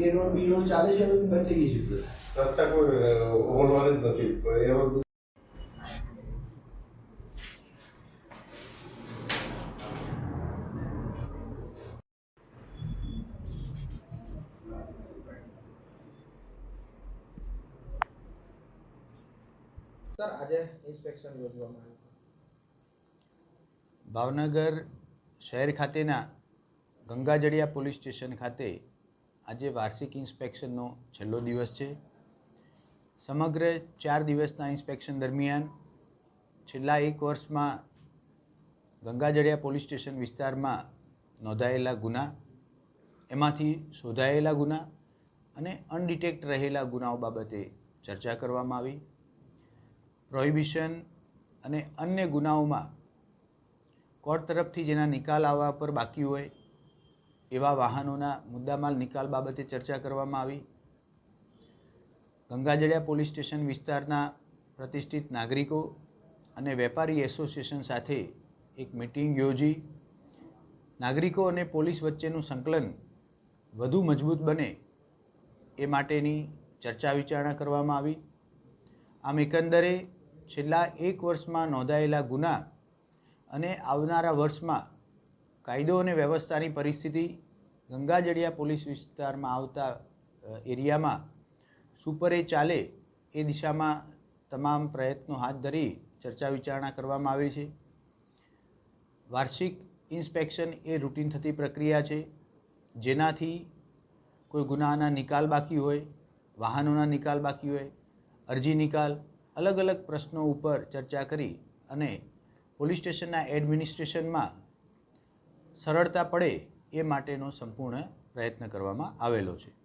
એનો બિલો ચાલે છે હવે બંધ થઈ ગઈ છે. રસ્તા કોઈ ઓળવા જ નથી. પણ સર આજે ઇન્સ્પેક્શન યોજવામાં આવ્યું ભાવનગર શહેર ખાતેના ગંગાજળિયા પોલીસ સ્ટેશન ખાતે આજે વાર્ષિક ઇન્સ્પેક્શનનો છેલ્લો દિવસ છે. સમગ્ર ચાર દિવસના ઇન્સ્પેક્શન દરમિયાન છેલ્લા એક વર્ષમાં ગંગાજળિયા પોલીસ સ્ટેશન વિસ્તારમાં નોંધાયેલા ગુના, એમાંથી શોધાયેલા ગુના અને અનડિટેક્ટ રહેલા ગુનાઓ બાબતે ચર્ચા કરવામાં આવી. પ્રોહિબિશન અને અન્ય ગુનાઓમાં કોર્ટ તરફથી જેના નિકાલ આવવા પર બાકી હોય એવા વાહનોના મુદ્દામાલ નિકાલ બાબતે ચર્ચા કરવામાં આવી. ગંગાજળિયા પોલીસ સ્ટેશન વિસ્તારના પ્રતિષ્ઠિત નાગરિકો અને વેપારી એસોસિએશન સાથે એક મિટિંગ યોજી. નાગરિકો અને પોલીસ વચ્ચેનું સંકલન વધુ મજબૂત બને એ માટેની ચર્ચા વિચારણા કરવામાં આવી. આમ એકંદરે છેલ્લા એક વર્ષમાં નોંધાયેલા ગુના અને આવનારા વર્ષમાં કાયદો અને વ્યવસ્થાની પરિસ્થિતિ ગંગાજળિયા પોલીસ વિસ્તારમાં આવતા એરિયામાં સુપરે ચાલે એ દિશામાં તમામ પ્રયત્નો હાથ ધરી ચર્ચા વિચારણા કરવામાં આવી છે. વાર્ષિક ઇન્સ્પેક્શન એ રૂટીન થતી પ્રક્રિયા છે. જેનાથી કોઈ ગુનાના નિકાલ બાકી હોય, વાહનોના નિકાલ બાકી હોય, અરજી નિકાલ, અલગ અલગ પ્રશ્નો ઉપર ચર્ચા કરી અને પોલીસ સ્ટેશનના એડમિનિસ્ટ્રેશનમાં સરળતા પડે એ માટેનો સંપૂર્ણ પ્રયત્ન કરવામાં આવેલો છે.